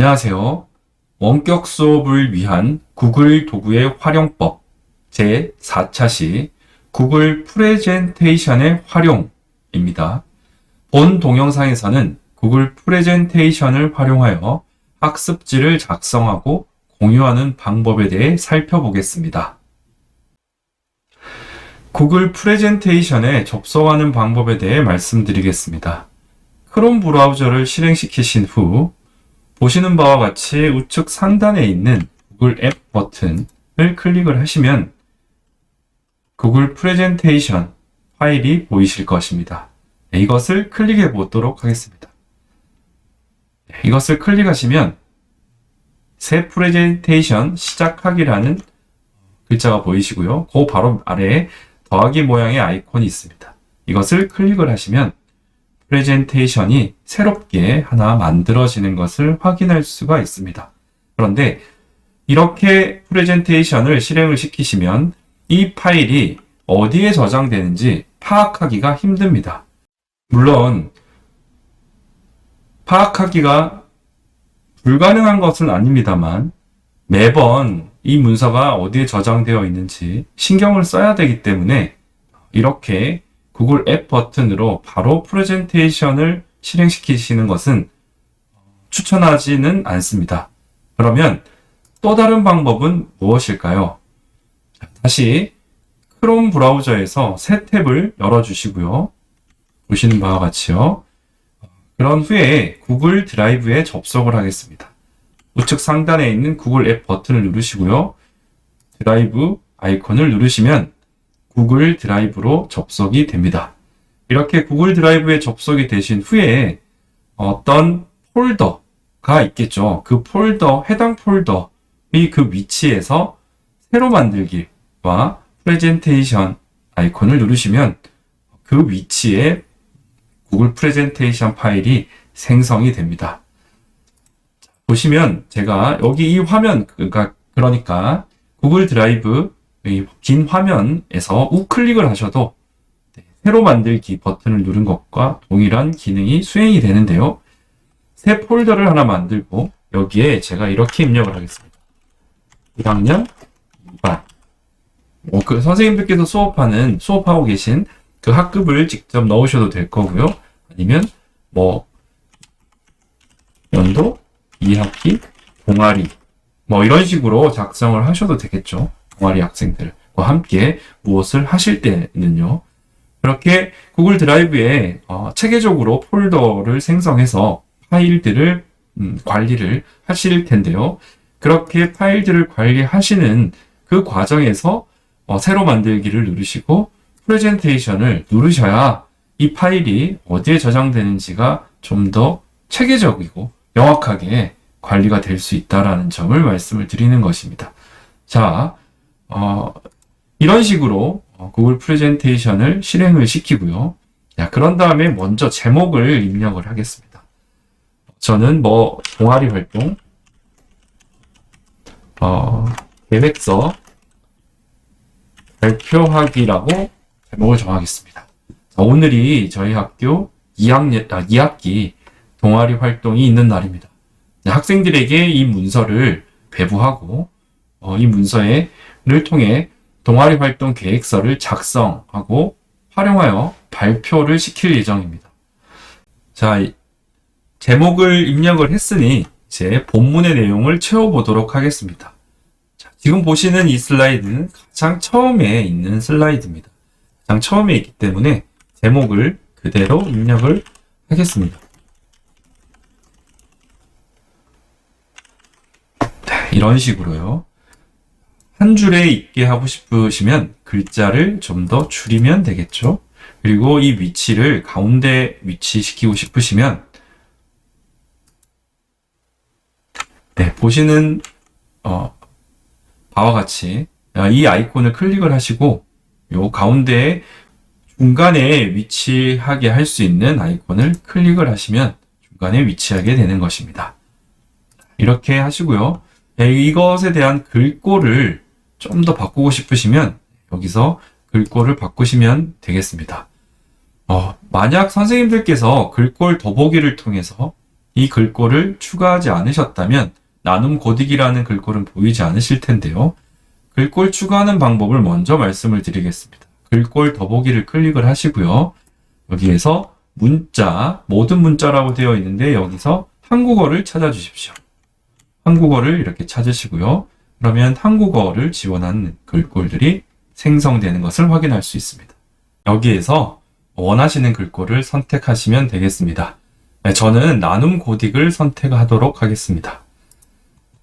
안녕하세요. 원격 수업을 위한 구글 도구의 활용법 제 4차 시 구글 프레젠테이션의 활용입니다. 본 동영상에서는 구글 프레젠테이션을 활용하여 학습지를 작성하고 공유하는 방법에 대해 살펴보겠습니다. 구글 프레젠테이션에 접속하는 방법에 대해 말씀드리겠습니다. 크롬 브라우저를 실행시키신 후 보시는 바와 같이 우측 상단에 있는 구글 앱 버튼을 클릭을 하시면 구글 프레젠테이션 파일이 보이실 것입니다. 네, 이것을 클릭해 보도록 하겠습니다. 네, 이것을 클릭하시면 새 프레젠테이션 시작하기라는 글자가 보이시고요. 그 바로 아래에 더하기 모양의 아이콘이 있습니다. 이것을 클릭을 하시면 프레젠테이션이 새롭게 하나 만들어지는 것을 확인할 수가 있습니다. 그런데 이렇게 프레젠테이션을 실행을 시키시면 이 파일이 어디에 저장되는지 파악하기가 힘듭니다. 물론 파악하기가 불가능한 것은 아닙니다만 매번 이 문서가 어디에 저장되어 있는지 신경을 써야 되기 때문에 이렇게 구글 앱 버튼으로 바로 프레젠테이션을 실행시키시는 것은 추천하지는 않습니다. 그러면 또 다른 방법은 무엇일까요? 다시 크롬 브라우저에서 새 탭을 열어주시고요. 보시는 바와 같이요. 그런 후에 구글 드라이브에 접속을 하겠습니다. 우측 상단에 있는 구글 앱 버튼을 누르시고요. 드라이브 아이콘을 누르시면 구글 드라이브로 접속이 됩니다. 이렇게 구글 드라이브에 접속이 되신 후에 어떤 폴더가 있겠죠. 그 폴더, 해당 폴더의 그 위치에서 새로 만들기와 프레젠테이션 아이콘을 누르시면 그 위치에 구글 프레젠테이션 파일이 생성이 됩니다. 보시면 제가 여기 이 화면, 그러니까, 구글 드라이브 긴 화면에서 우클릭을 하셔도 네, 새로 만들기 버튼을 누른 것과 동일한 기능이 수행이 되는데요. 새 폴더를 하나 만들고 여기에 제가 이렇게 입력을 하겠습니다. 1학년 2반. 뭐, 그 선생님들께서 수업하는, 수업하고 계신 그 학급을 직접 넣으셔도 될 거고요. 아니면 뭐, 연도 2학기 동아리 뭐 이런 식으로 작성을 하셔도 되겠죠. 동아리 학생들과 함께 무엇을 하실 때는요. 그렇게 구글 드라이브에 어, 체계적으로 폴더를 생성해서 파일들을 음, 관리를 하실 텐데요. 그렇게 파일들을 관리하시는 그 과정에서 어, 새로 만들기를 누르시고 프레젠테이션을 누르셔야 이 파일이 어디에 저장되는지가 좀 더 체계적이고 명확하게 관리가 될 수 있다라는 점을 말씀을 드리는 것입니다. 자, 어, 이런 식으로 어, 구글 프레젠테이션을 실행을 시키고요. 자, 그런 다음에 먼저 제목을 입력을 하겠습니다. 저는 뭐 동아리 활동, 어, 계획서 발표하기라고 제목을 정하겠습니다. 자, 오늘이 저희 학교 2학년, 아, 2학기 동아리 활동이 있는 날입니다. 학생들에게 이 문서를 배부하고 어, 이 문서를 통해 동아리 활동 계획서를 작성하고 활용하여 발표를 시킬 예정입니다. 자, 제목을 입력을 했으니 이제 본문의 내용을 채워보도록 하겠습니다. 자, 지금 보시는 이 슬라이드는 가장 처음에 있는 슬라이드입니다. 가장 처음에 있기 때문에 제목을 그대로 입력을 하겠습니다. 이런 식으로요. 한 줄에 있게 하고 싶으시면 글자를 좀 더 줄이면 되겠죠. 그리고 이 위치를 가운데 위치시키고 싶으시면 네, 보시는 어, 바와 같이 이 아이콘을 클릭을 하시고 요 가운데 중간에 위치하게 할 수 있는 아이콘을 클릭을 하시면 중간에 위치하게 되는 것입니다. 이렇게 하시고요. 네, 이것에 대한 글꼴을 좀 더 바꾸고 싶으시면 여기서 글꼴을 바꾸시면 되겠습니다. 어, 만약 선생님들께서 글꼴 더보기를 통해서 이 글꼴을 추가하지 않으셨다면 나눔 고딕이라는 글꼴은 보이지 않으실 텐데요. 글꼴 추가하는 방법을 먼저 말씀을 드리겠습니다. 글꼴 더보기를 클릭을 하시고요. 여기에서 문자, 모든 문자라고 되어 있는데 여기서 한국어를 찾아주십시오. 한국어를 이렇게 찾으시고요. 그러면 한국어를 지원하는 글꼴들이 생성되는 것을 확인할 수 있습니다. 여기에서 원하시는 글꼴을 선택하시면 되겠습니다. 네, 저는 나눔 고딕을 선택하도록 하겠습니다.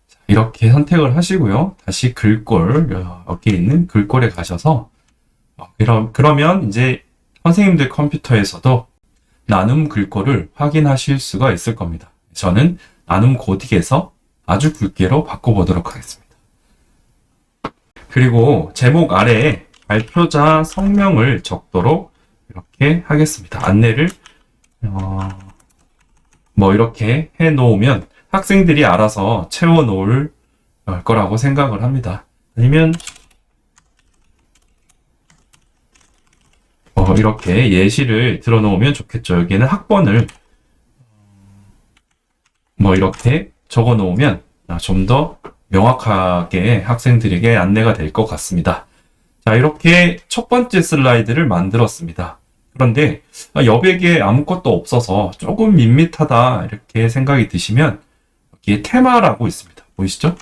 자, 이렇게 선택을 하시고요. 다시 글꼴, 여기 있는 글꼴에 가셔서 어, 그러면 이제 선생님들 컴퓨터에서도 나눔 글꼴을 확인하실 수가 있을 겁니다. 저는 나눔 고딕에서 아주 굵게로 바꿔보도록 하겠습니다. 그리고 제목 아래에 발표자 성명을 적도록 이렇게 하겠습니다. 안내를 어, 뭐 이렇게 해 놓으면 학생들이 알아서 채워 놓을 거라고 생각을 합니다. 아니면 어, 이렇게 예시를 들어 놓으면 좋겠죠. 여기는 학번을 뭐 이렇게 적어 놓으면 좀 더 명확하게 학생들에게 안내가 될 것 같습니다. 자, 이렇게 첫 번째 슬라이드를 만들었습니다. 그런데 여백에 아무것도 없어서 조금 밋밋하다 이렇게 생각이 드시면 여기에 테마라고 있습니다. 보이시죠?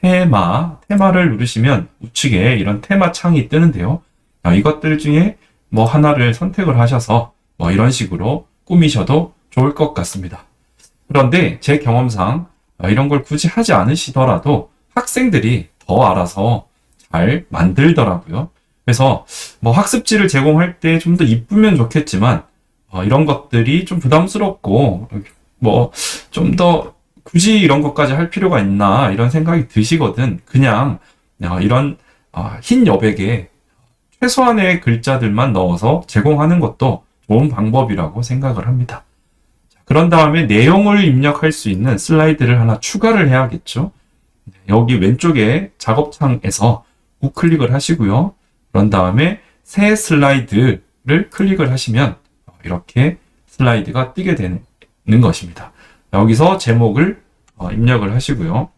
테마, 테마를 누르시면 우측에 이런 테마 창이 뜨는데요. 자, 이것들 중에 뭐 하나를 선택을 하셔서 뭐 이런 식으로 꾸미셔도 좋을 것 같습니다. 그런데 제 경험상 이런 걸 굳이 하지 않으시더라도 학생들이 더 알아서 잘 만들더라고요. 그래서 뭐 학습지를 제공할 때 좀 더 이쁘면 좋겠지만 어, 이런 것들이 좀 부담스럽고 뭐 좀 더 굳이 이런 것까지 할 필요가 있나 이런 생각이 드시거든 그냥 어, 이런 어, 흰 여백에 최소한의 글자들만 넣어서 제공하는 것도 좋은 방법이라고 생각을 합니다. 그런 다음에 내용을 입력할 수 있는 슬라이드를 하나 추가를 해야겠죠. 여기 왼쪽에 작업창에서 우클릭을 하시고요. 그런 다음에 새 슬라이드를 클릭을 하시면 이렇게 슬라이드가 뜨게 되는 것입니다. 여기서 제목을 어, 입력을 하시고요.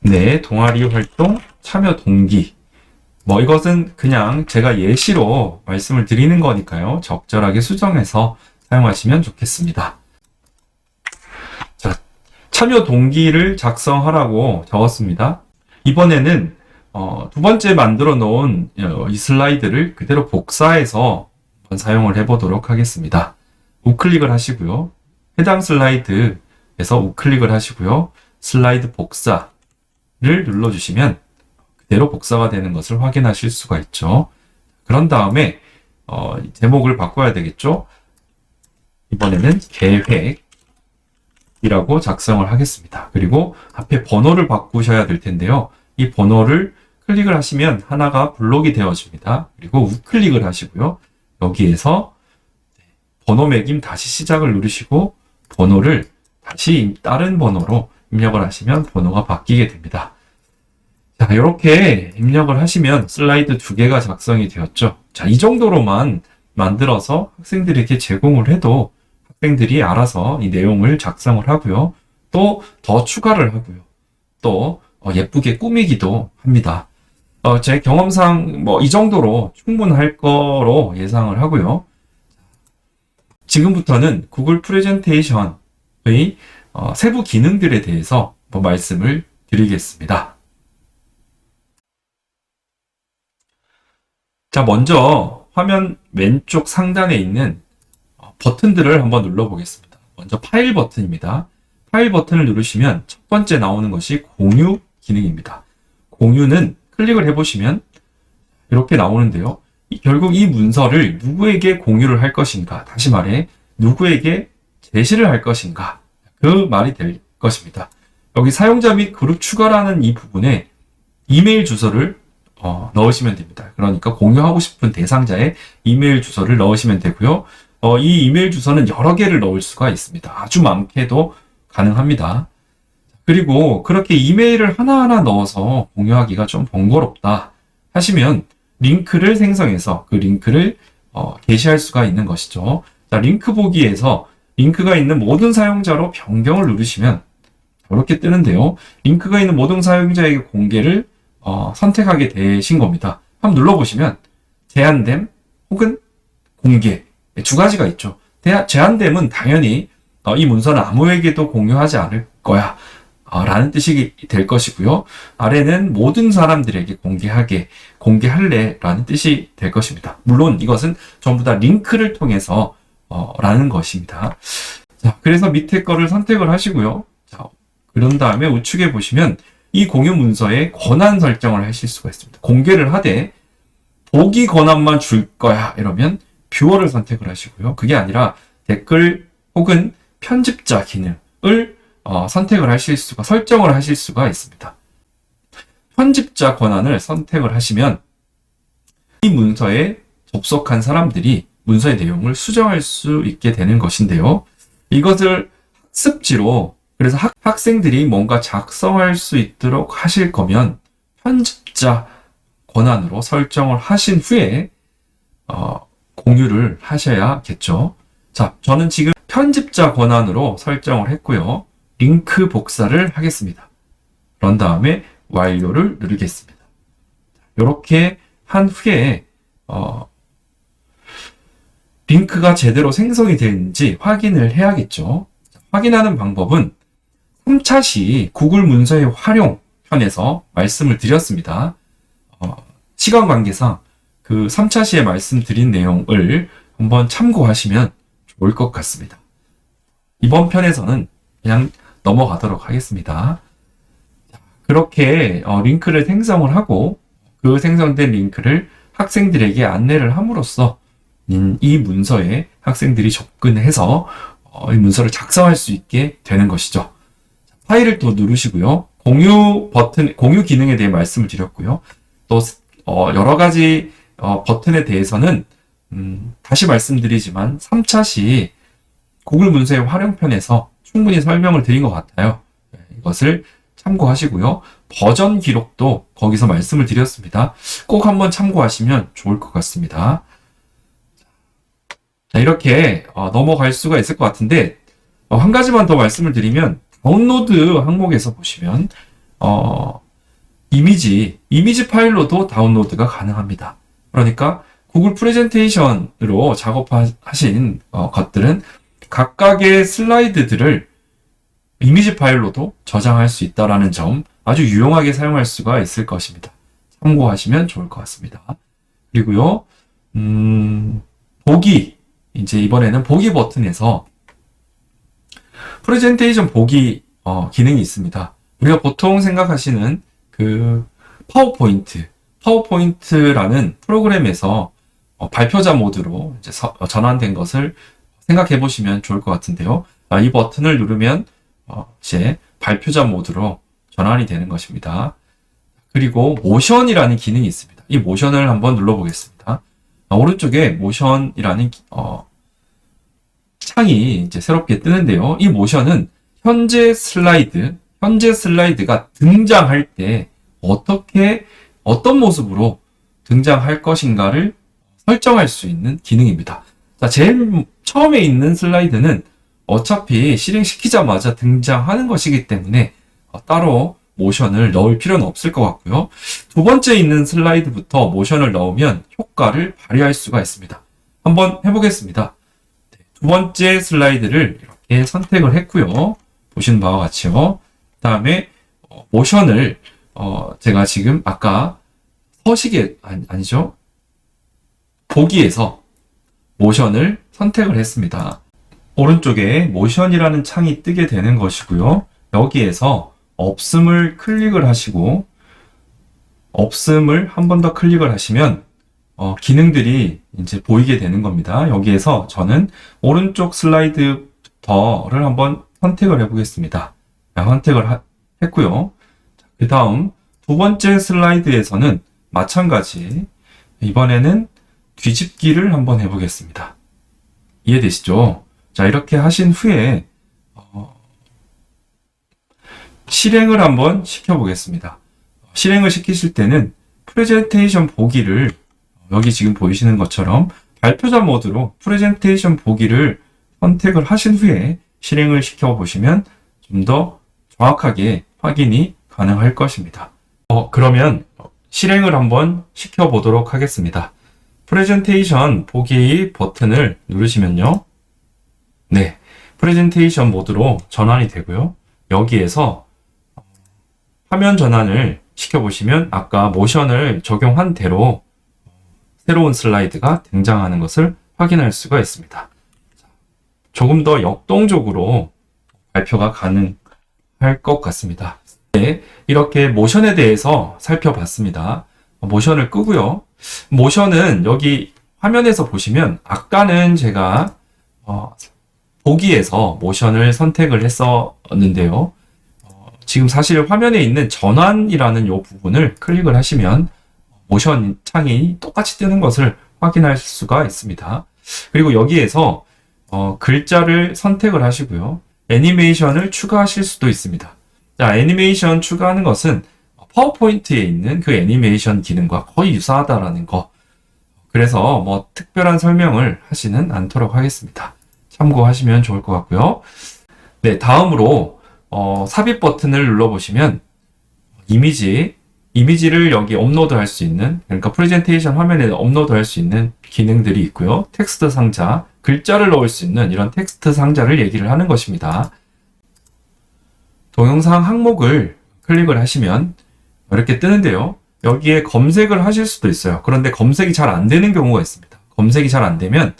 네, 동아리 활동 참여 동기. 뭐 이것은 그냥 제가 예시로 말씀을 드리는 거니까요. 적절하게 수정해서 사용하시면 좋겠습니다. 자, 참여 동기를 작성하라고 적었습니다. 이번에는 어, 두 번째 만들어 놓은 어, 이 슬라이드를 그대로 복사해서 한번 사용을 해보도록 하겠습니다. 우클릭을 하시고요. 해당 슬라이드에서 우클릭을 하시고요. 슬라이드 복사를 눌러주시면 그대로 복사가 되는 것을 확인하실 수가 있죠. 그런 다음에 어, 제목을 바꿔야 되겠죠. 이번에는 계획이라고 작성을 하겠습니다. 그리고 앞에 번호를 바꾸셔야 될 텐데요. 이 번호를 클릭을 하시면 하나가 블록이 되어집니다. 그리고 우클릭을 하시고요. 여기에서 번호 매김 다시 시작을 누르시고 번호를 다시 다른 번호로 입력을 하시면 번호가 바뀌게 됩니다. 자, 이렇게 입력을 하시면 슬라이드 두 개가 작성이 되었죠. 자, 이 정도로만 만들어서 학생들에게 제공을 해도 학생들이 알아서 이 내용을 작성을 하고요. 또 더 추가를 하고요. 또 어, 예쁘게 꾸미기도 합니다. 어, 제 경험상 뭐 이 정도로 충분할 거로 예상을 하고요. 지금부터는 구글 프레젠테이션의 어, 세부 기능들에 대해서 뭐 말씀을 드리겠습니다. 자, 먼저 화면 왼쪽 상단에 있는 어, 버튼들을 한번 눌러보겠습니다. 먼저 파일 버튼입니다. 파일 버튼을 누르시면 첫 번째 나오는 것이 공유 기능입니다. 공유는 클릭을 해보시면 이렇게 나오는데요. 결국 이 문서를 누구에게 공유를 할 것인가, 다시 말해 누구에게 제시를 할 것인가, 그 말이 될 것입니다. 여기 사용자 및 그룹 추가라는 이 부분에 이메일 주소를 어, 넣으시면 됩니다. 그러니까 공유하고 싶은 대상자의 이메일 주소를 넣으시면 되고요. 어, 이 이메일 주소는 여러 개를 넣을 수가 있습니다. 아주 많게도 가능합니다. 그리고 그렇게 이메일을 하나하나 넣어서 공유하기가 좀 번거롭다. 하시면 링크를 생성해서 그 링크를 어, 게시할 수가 있는 것이죠. 자, 링크 보기에서 링크가 있는 모든 사용자로 변경을 누르시면 이렇게 뜨는데요. 링크가 있는 모든 사용자에게 공개를 어, 선택하게 되신 겁니다. 한번 눌러보시면 제한됨 혹은 공개 네, 두 가지가 있죠. 대- 제한됨은 당연히 어, 이 문서는 아무에게도 공유하지 않을 거야. 어, 라는 뜻이 될 것이고요. 아래는 모든 사람들에게 공개하게, 공개할래 라는 뜻이 될 것입니다. 물론 이것은 전부 다 링크를 통해서 어, 라는 것입니다. 자, 그래서 밑에 거를 선택을 하시고요. 자, 그런 다음에 우측에 보시면 이 공유 문서에 권한 설정을 하실 수가 있습니다. 공개를 하되 보기 권한만 줄 거야 이러면 뷰어를 선택을 하시고요. 그게 아니라 댓글 혹은 편집자 기능을 어, 선택을 하실 수가 설정을 하실 수가 있습니다. 편집자 권한을 선택을 하시면 이 문서에 접속한 사람들이 문서의 내용을 수정할 수 있게 되는 것인데요. 이것을 학습지로 그래서 학, 학생들이 뭔가 작성할 수 있도록 하실 거면 편집자 권한으로 설정을 하신 후에 어, 공유를 하셔야겠죠. 자, 저는 지금 편집자 권한으로 설정을 했고요. 링크 복사를 하겠습니다. 그런 다음에 완료를 누르겠습니다. 이렇게 한 후에 어, 링크가 제대로 생성이 되는지 확인을 해야겠죠. 확인하는 방법은 3차 시 구글 문서의 활용 편에서 말씀을 드렸습니다. 어, 시간 관계상 그 3차 시에 말씀드린 내용을 한번 참고하시면 좋을 것 같습니다. 이번 편에서는 그냥 넘어가도록 하겠습니다. 자, 그렇게 어, 링크를 생성을 하고 그 생성된 링크를 학생들에게 안내를 함으로써 음, 이 문서에 학생들이 접근해서 어, 이 문서를 작성할 수 있게 되는 것이죠. 자, 파일을 또 누르시고요. 공유 버튼, 공유 기능에 대해 말씀을 드렸고요. 또 어, 여러 가지 어, 버튼에 대해서는 음, 다시 말씀드리지만 3차 시 구글 문서의 활용편에서 충분히 설명을 드린 것 같아요. 네, 이것을 참고하시고요. 버전 기록도 거기서 말씀을 드렸습니다. 꼭 한번 참고하시면 좋을 것 같습니다. 자, 이렇게 어, 넘어갈 수가 있을 것 같은데 어, 한 가지만 더 말씀을 드리면 다운로드 항목에서 보시면 어, 이미지 이미지 파일로도 다운로드가 가능합니다. 그러니까 구글 프레젠테이션으로 작업하신 어, 것들은 각각의 슬라이드들을 이미지 파일로도 저장할 수 있다라는 점 아주 유용하게 사용할 수가 있을 것입니다. 참고하시면 좋을 것 같습니다. 그리고요, 음, 보기 이제 이번에는 보기 버튼에서 프레젠테이션 보기 어, 기능이 있습니다. 우리가 보통 생각하시는 그 파워포인트, 파워포인트라는 프로그램에서 어, 발표자 모드로 이제 서- 어, 전환된 것을 생각해 보시면 좋을 것 같은데요. 아, 이 버튼을 누르면 어, 이제 발표자 모드로 전환이 되는 것입니다. 그리고 모션이라는 기능이 있습니다. 이 모션을 한번 눌러보겠습니다. 아, 오른쪽에 모션이라는 기- 어, 창이 이제 새롭게 뜨는데요. 이 모션은 현재 슬라이드, 현재 슬라이드가 등장할 때 어떻게 어떤 모습으로 등장할 것인가를 설정할 수 있는 기능입니다. 자, 제일 처음에 있는 슬라이드는 어차피 실행시키자마자 등장하는 것이기 때문에 어, 따로 모션을 넣을 필요는 없을 것 같고요. 두 번째 있는 슬라이드부터 모션을 넣으면 효과를 발휘할 수가 있습니다. 한번 해보겠습니다. 네, 두 번째 슬라이드를 이렇게 선택을 했고요. 보시는 바와 같이요. 다음에 어, 모션을 어, 제가 지금 아까 서식에 아니, 아니 죠? 보기에서 모션을 선택을 했습니다. 오른쪽에 모션이라는 창이 뜨게 되는 것이고요. 여기에서 없음을 클릭을 하시고 없음을 한 번 더 클릭을 하시면 어, 기능들이 이제 보이게 되는 겁니다. 여기에서 저는 오른쪽 슬라이드부터를 한번 선택을 해보겠습니다. 자, 선택을 하- 했고요. 그 다음 두 번째 슬라이드에서는 마찬가지 이번에는 뒤집기를 한번 해보겠습니다. 이해되시죠? 자, 이렇게 하신 후에, 어, 실행을 한번 시켜보겠습니다. 실행을 시키실 때는 프레젠테이션 보기를 여기 지금 보이시는 것처럼 발표자 모드로 프레젠테이션 보기를 선택을 하신 후에 실행을 시켜 보시면 좀 더 정확하게 확인이 가능할 것입니다. 어, 그러면 실행을 한번 시켜 보도록 하겠습니다. 프레젠테이션 보기 버튼을 누르시면요. 네. 프레젠테이션 모드로 전환이 되고요. 여기에서 화면 전환을 시켜보시면 아까 모션을 적용한 대로 새로운 슬라이드가 등장하는 것을 확인할 수가 있습니다. 조금 더 역동적으로 발표가 가능할 것 같습니다. 네, 이렇게 모션에 대해서 살펴봤습니다. 모션을 끄고요. 모션은 여기 화면에서 보시면 아까는 제가 어, 보기에서 모션을 선택을 했었는데요. 어, 지금 사실 화면에 있는 전환이라는 이 부분을 클릭을 하시면 모션 창이 똑같이 뜨는 것을 확인할 수가 있습니다. 그리고 여기에서 어, 글자를 선택을 하시고요. 애니메이션을 추가하실 수도 있습니다. 자, 애니메이션 추가하는 것은 파워포인트에 있는 그 애니메이션 기능과 거의 유사하다라는 거. 그래서 뭐 특별한 설명을 하지는 않도록 하겠습니다. 참고하시면 좋을 것 같고요. 네, 다음으로 어, 삽입 버튼을 눌러보시면 이미지, 이미지를 여기 업로드 할 수 있는, 그러니까 프레젠테이션 화면에 업로드 할 수 있는 기능들이 있고요. 텍스트 상자, 글자를 넣을 수 있는 이런 텍스트 상자를 얘기를 하는 것입니다. 동영상 항목을 클릭을 하시면 이렇게 뜨는데요. 여기에 검색을 하실 수도 있어요. 그런데 검색이 잘 안 되는 경우가 있습니다. 검색이 잘 안 되면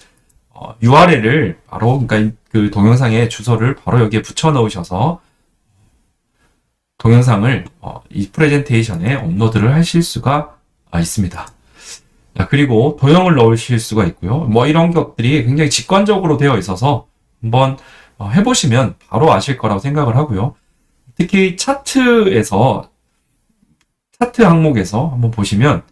어, URL을 바로 그러니까 그 동영상의 주소를 바로 여기에 붙여 넣으셔서 동영상을 어, 이 프레젠테이션에 업로드를 하실 수가 아, 있습니다. 자, 그리고 도형을 넣으실 수가 있고요. 뭐 이런 것들이 굉장히 직관적으로 되어 있어서 한번 어, 해보시면 바로 아실 거라고 생각을 하고요. 특히 차트에서 차트 항목에서 한번 보시면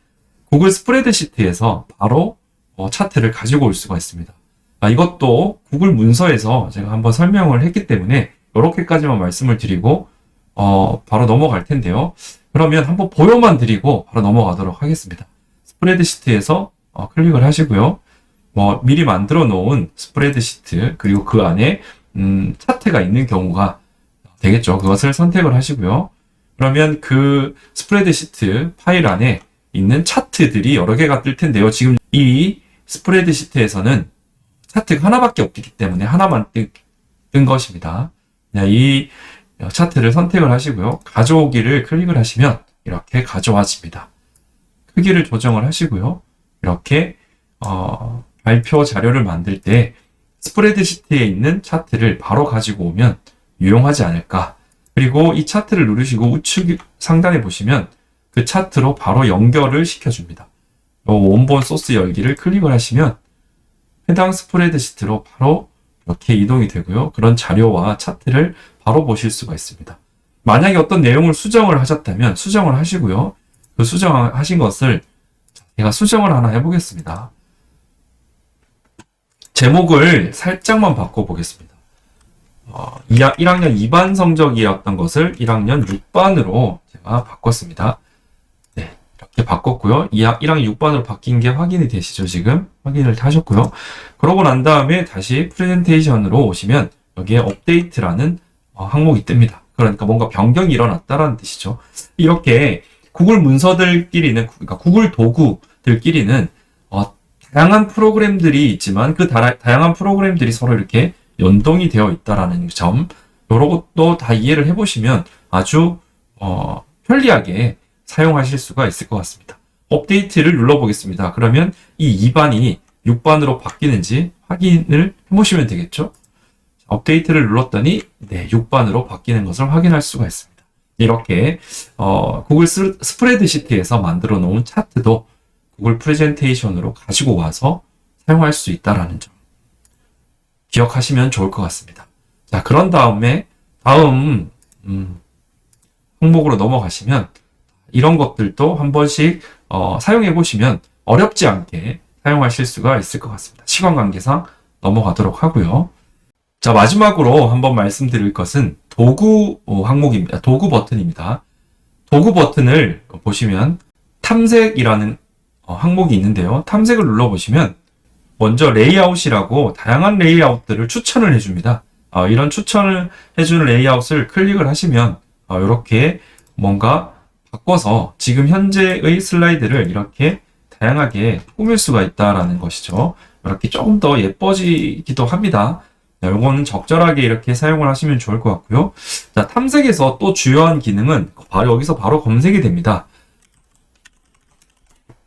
구글 스프레드시트에서 바로 어, 차트를 가지고 올 수가 있습니다. 아, 이것도 구글 문서에서 제가 한번 설명을 했기 때문에 이렇게까지만 말씀을 드리고 어, 바로 넘어갈 텐데요. 그러면 한번 보여만 드리고 바로 넘어가도록 하겠습니다. 스프레드시트에서 어, 클릭을 하시고요. 뭐 미리 만들어 놓은 스프레드시트 그리고 그 안에 음, 차트가 있는 경우가 되겠죠. 그것을 선택을 하시고요. 그러면 그 스프레드시트 파일 안에 있는 차트들이 여러 개가 뜰 텐데요. 지금 이 스프레드시트에서는 차트가 하나밖에 없기 때문에 하나만 뜬, 뜬 것입니다. 이 차트를 선택을 하시고요. 가져오기를 클릭을 하시면 이렇게 가져와집니다. 크기를 조정을 하시고요. 이렇게 어, 발표 자료를 만들 때 스프레드시트에 있는 차트를 바로 가지고 오면 유용하지 않을까. 그리고 이 차트를 누르시고 우측 상단에 보시면 그 차트로 바로 연결을 시켜줍니다. 원본 소스 열기를 클릭을 하시면 해당 스프레드시트로 바로 이렇게 이동이 되고요. 그런 자료와 차트를 바로 보실 수가 있습니다. 만약에 어떤 내용을 수정을 하셨다면 수정을 하시고요. 그 수정하신 것을 제가 수정을 하나 해보겠습니다. 제목을 살짝만 바꿔보겠습니다. 어, 1학년 2반 성적이었던 것을 1학년 6반으로 제가 바꿨습니다. 네, 바꿨고요. 2학, 1학년 6반으로 바뀐 게 확인이 되시죠, 지금? 확인을 하셨고요. 그러고 난 다음에 다시 프레젠테이션으로 오시면 여기에 업데이트라는 어, 항목이 뜹니다. 그러니까 뭔가 변경이 일어났다라는 뜻이죠. 이렇게 구글 문서들끼리는, 그러니까 구글 도구들끼리는 어, 다양한 프로그램들이 있지만 그 다, 다양한 프로그램들이 서로 이렇게 연동이 되어 있다라는 점, 이런 것도 다 이해를 해보시면 아주 어, 편리하게 사용하실 수가 있을 것 같습니다. 업데이트를 눌러보겠습니다. 그러면 이 2반이 6반으로 바뀌는지 확인을 해보시면 되겠죠. 업데이트를 눌렀더니 네, 6반으로 바뀌는 것을 확인할 수가 있습니다. 이렇게 어, 구글 스프레드시트에서 만들어 놓은 차트도 구글 프레젠테이션으로 가지고 와서 사용할 수 있다라는 점 기억하시면 좋을 것 같습니다. 자, 그런 다음에 다음 음, 항목으로 넘어가시면 이런 것들도 한 번씩 어, 사용해 보시면 어렵지 않게 사용하실 수가 있을 것 같습니다. 시간 관계상 넘어가도록 하고요. 자, 마지막으로 한번 말씀드릴 것은 도구 어, 항목입니다. 도구 버튼입니다. 도구 버튼을 보시면 탐색이라는 어, 항목이 있는데요. 탐색을 눌러보시면 먼저 레이아웃이라고 다양한 레이아웃들을 추천을 해줍니다. 어, 이런 추천을 해주는 레이아웃을 클릭을 하시면 이렇게 뭔가 바꿔서 지금 현재의 슬라이드를 이렇게 다양하게 꾸밀 수가 있다라는 것이죠. 이렇게 조금 더 예뻐지기도 합니다. 자, 요거는 적절하게 이렇게 사용을 하시면 좋을 것 같고요. 자, 탐색에서 또 주요한 기능은 바로 여기서 바로 검색이 됩니다.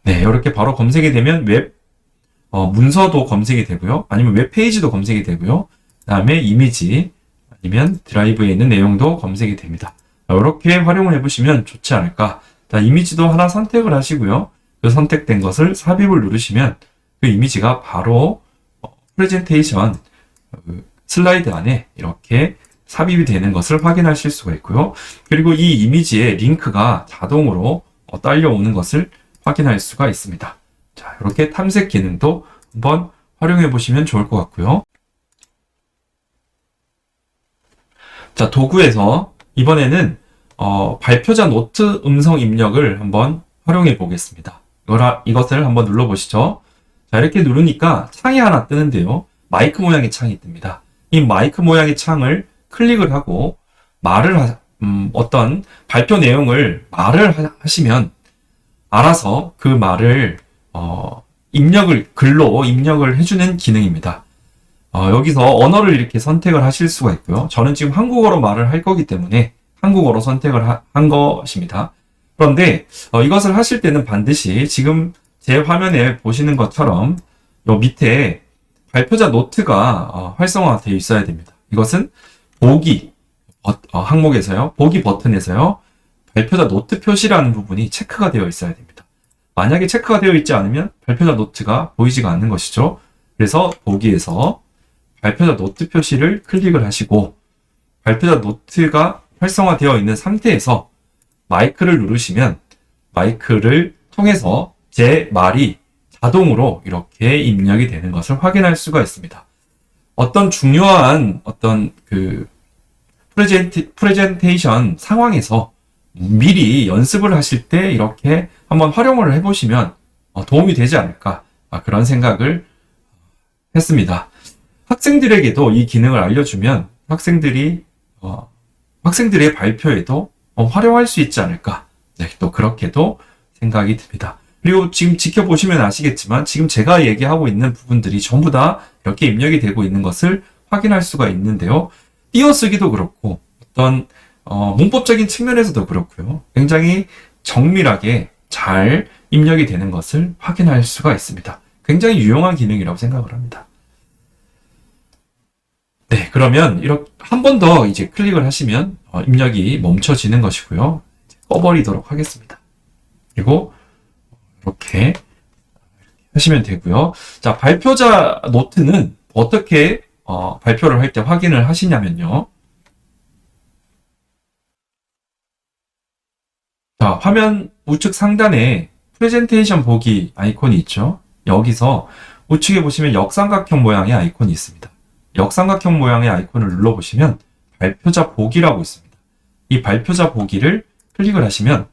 네, 이렇게 바로 검색이 되면 웹 어, 문서도 검색이 되고요. 아니면 웹 페이지도 검색이 되고요. 그 다음에 이미지 아니면 드라이브에 있는 내용도 검색이 됩니다. 이렇게 활용을 해보시면 좋지 않을까. 자, 이미지도 하나 선택을 하시고요. 그 선택된 것을 삽입을 누르시면 그 이미지가 바로 어, 프레젠테이션 그 슬라이드 안에 이렇게 삽입이 되는 것을 확인하실 수가 있고요. 그리고 이 이미지에 링크가 자동으로 어, 딸려오는 것을 확인할 수가 있습니다. 자, 이렇게 탐색 기능도 한번 활용해 보시면 좋을 것 같고요. 자, 도구에서 이번에는 어, 발표자 노트 음성 입력을 한번 활용해 보겠습니다. 이걸, 이것을 한번 눌러보시죠. 자, 이렇게 누르니까 창이 하나 뜨는데요. 마이크 모양의 창이 뜹니다. 이 마이크 모양의 창을 클릭을 하고 말을 하, 음, 어떤 발표 내용을 말을 하, 하시면 알아서 그 말을 어, 입력을 글로 입력을 해주는 기능입니다. 어, 여기서 언어를 이렇게 선택을 하실 수가 있고요. 저는 지금 한국어로 말을 할 거기 때문에 한국어로 선택을 하, 한 것입니다. 그런데 어, 이것을 하실 때는 반드시 지금 제 화면에 보시는 것처럼 요 밑에 발표자 노트가 어, 활성화되어 있어야 됩니다. 이것은 보기 어, 어, 항목에서요. 보기 버튼에서요. 발표자 노트 표시라는 부분이 체크가 되어 있어야 됩니다. 만약에 체크가 되어 있지 않으면 발표자 노트가 보이지가 않는 것이죠. 그래서 보기에서 발표자 노트 표시를 클릭을 하시고 발표자 노트가 활성화되어 있는 상태에서 마이크를 누르시면 마이크를 통해서 제 말이 자동으로 이렇게 입력이 되는 것을 확인할 수가 있습니다. 어떤 중요한 어떤 그 프레젠티, 프레젠테이션 상황에서 미리 연습을 하실 때 이렇게 한번 활용을 해보시면 어, 도움이 되지 않을까 아, 그런 생각을 했습니다. 학생들에게도 이 기능을 알려주면 학생들이 어, 학생들의 발표에도 어, 활용할 수 있지 않을까 네, 또 그렇게도 생각이 듭니다. 그리고 지금 지켜보시면 아시겠지만 지금 제가 얘기하고 있는 부분들이 전부 다 이렇게 입력이 되고 있는 것을 확인할 수가 있는데요. 띄어쓰기도 그렇고 어떤 어, 문법적인 측면에서도 그렇고요. 굉장히 정밀하게 잘 입력이 되는 것을 확인할 수가 있습니다. 굉장히 유용한 기능이라고 생각을 합니다. 네, 그러면 이렇게 한 번 더 이제 클릭을 하시면 어, 입력이 멈춰지는 것이고요. 꺼버리도록 하겠습니다. 그리고 이렇게 하시면 되고요. 자, 발표자 노트는 어떻게 어, 발표를 할 때 확인을 하시냐면요. 자, 화면 우측 상단에 프레젠테이션 보기 아이콘이 있죠. 여기서 우측에 보시면 역삼각형 모양의 아이콘이 있습니다. 역삼각형 모양의 아이콘을 눌러보시면 발표자 보기라고 있습니다. 이 발표자 보기를 클릭을 하시면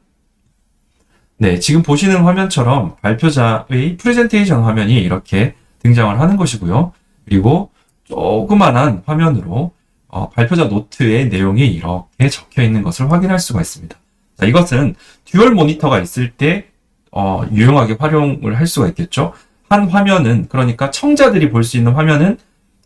네, 지금 보시는 화면처럼 발표자의 프레젠테이션 화면이 이렇게 등장을 하는 것이고요. 그리고 조그만한 화면으로 어, 발표자 노트의 내용이 이렇게 적혀 있는 것을 확인할 수가 있습니다. 자, 이것은 듀얼 모니터가 있을 때 어, 유용하게 활용을 할 수가 있겠죠. 한 화면은 그러니까 청자들이 볼 수 있는 화면은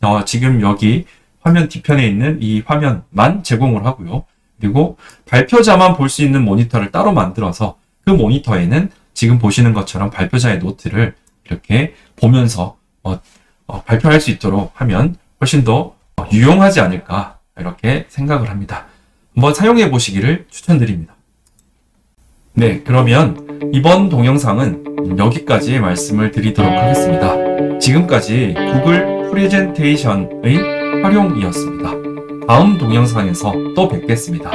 어, 지금 여기 화면 뒤편에 있는 이 화면만 제공을 하고요. 그리고 발표자만 볼 수 있는 모니터를 따로 만들어서 그 모니터에는 지금 보시는 것처럼 발표자의 노트를 이렇게 보면서 어, 어, 발표할 수 있도록 하면 훨씬 더 유용하지 않을까 이렇게 생각을 합니다. 한번 사용해 보시기를 추천드립니다. 네, 그러면 이번 동영상은 여기까지 말씀을 드리도록 하겠습니다. 지금까지 구글 프레젠테이션의 활용이었습니다. 다음 동영상에서 또 뵙겠습니다.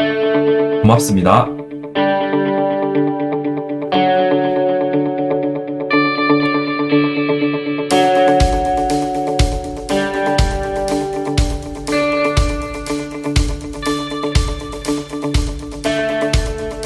고맙습니다.